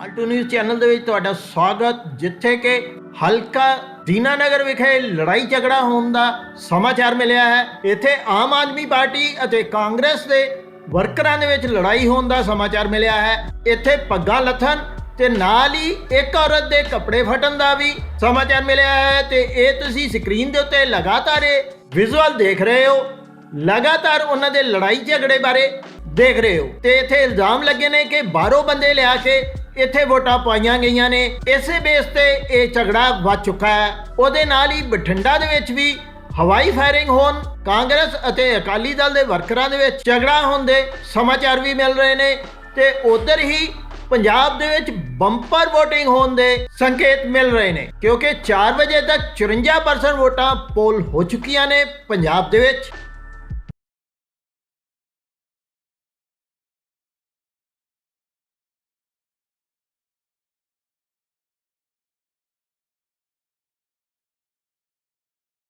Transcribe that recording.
Alt news channel ਦੇ ਵਿੱਚ ਤੁਹਾਡਾ ਸਵਾਗਤ, ਜਿੱਥੇ ਕਿ ਹਲਕਾ ਦੀਨਾਨਗਰ ਵਿਖੇ ਲੜਾਈ ਝਗੜਾ ਹੋਣ ਦਾ ਸਮਾਚਾਰ ਮਿਲਿਆ ਹੈ। ਇੱਥੇ ਆਮ ਆਦਮੀ ਪਾਰਟੀ ਅਤੇ ਕਾਂਗਰਸ ਦੇ ਵਰਕਰਾਂ ਦੇ ਵਿੱਚ ਲੜਾਈ ਹੋਣ ਦਾ ਸਮਾਚਾਰ ਮਿਲਿਆ ਹੈ। ਇੱਥੇ ਪੱਗਾਂ ਲੱਥਣ ਤੇ ਨਾਲ ਹੀ ਇੱਕ ਔਰਤ ਦੇ ਕੱਪੜੇ ਫਟਣ ਦਾ ਵੀ ਸਮਾਚਾਰ ਮਿਲਿਆ ਹੈ ਤੇ ਇਹ ਤੁਸੀਂ ਸਕਰੀਨ ਦੇ ਉੱਤੇ ਲਗਾਤਾਰ ਇਹ ਵਿਜ਼ੂਅਲ ਦੇਖ ਰਹੇ ਹੋ। ਲਗਾਤਾਰ ਉਹਨਾਂ ਦੇ ਲੜਾਈ ਝਗੜੇ ਬਾਰੇ ਦੇਖ ਰਹੇ ਹੋ। ਤੇ ਇੱਥੇ ਇਲਜ਼ਾਮ ਲੱਗੇ ਨੇ ਕਿ ਬਾਹਰੋਂ ਬੰਦੇ ਲਿਆ ਕੇ ਇੱਥੇ ਵੋਟਾਂ ਪਾਈਆਂ ਗਈਆਂ ਨੇ। ਇਸੇ ਬੇਸ ਤੇ ਇਹ ਝਗੜਾ ਵੱਧ ਚੁੱਕਾ ਹੈ। ਉਹਦੇ ਨਾਲ ਹੀ ਬਠਿੰਡਾ ਦੇ ਵਿੱਚ ਵੀ ਹਵਾਈ ਫਾਇਰਿੰਗ ਹੋਣ, ਕਾਂਗਰਸ ਅਤੇ ਅਕਾਲੀ ਦਲ ਦੇ ਵਰਕਰਾਂ ਦੇ ਵਿੱਚ ਝਗੜਾ ਹੋਣ ਦੇ ਸਮਾਚਾਰ ਵੀ ਮਿਲ ਰਹੇ ਨੇ ਤੇ ਉਧਰ ਹੀ ਪੰਜਾਬ ਦੇ ਵਿੱਚ ਬੰਪਰ VOTING ਹੋਣ ਦੇ ਸੰਕੇਤ ਮਿਲ ਰਹੇ ਨੇ। ਕਿਉਂਕਿ 4 ਵਜੇ ਤੱਕ 54% ਵੋਟਾਂ ਪੋਲ ਹੋ ਚੁੱਕੀਆਂ ਨੇ ਪੰਜਾਬ ਦੇ ਵਿੱਚ।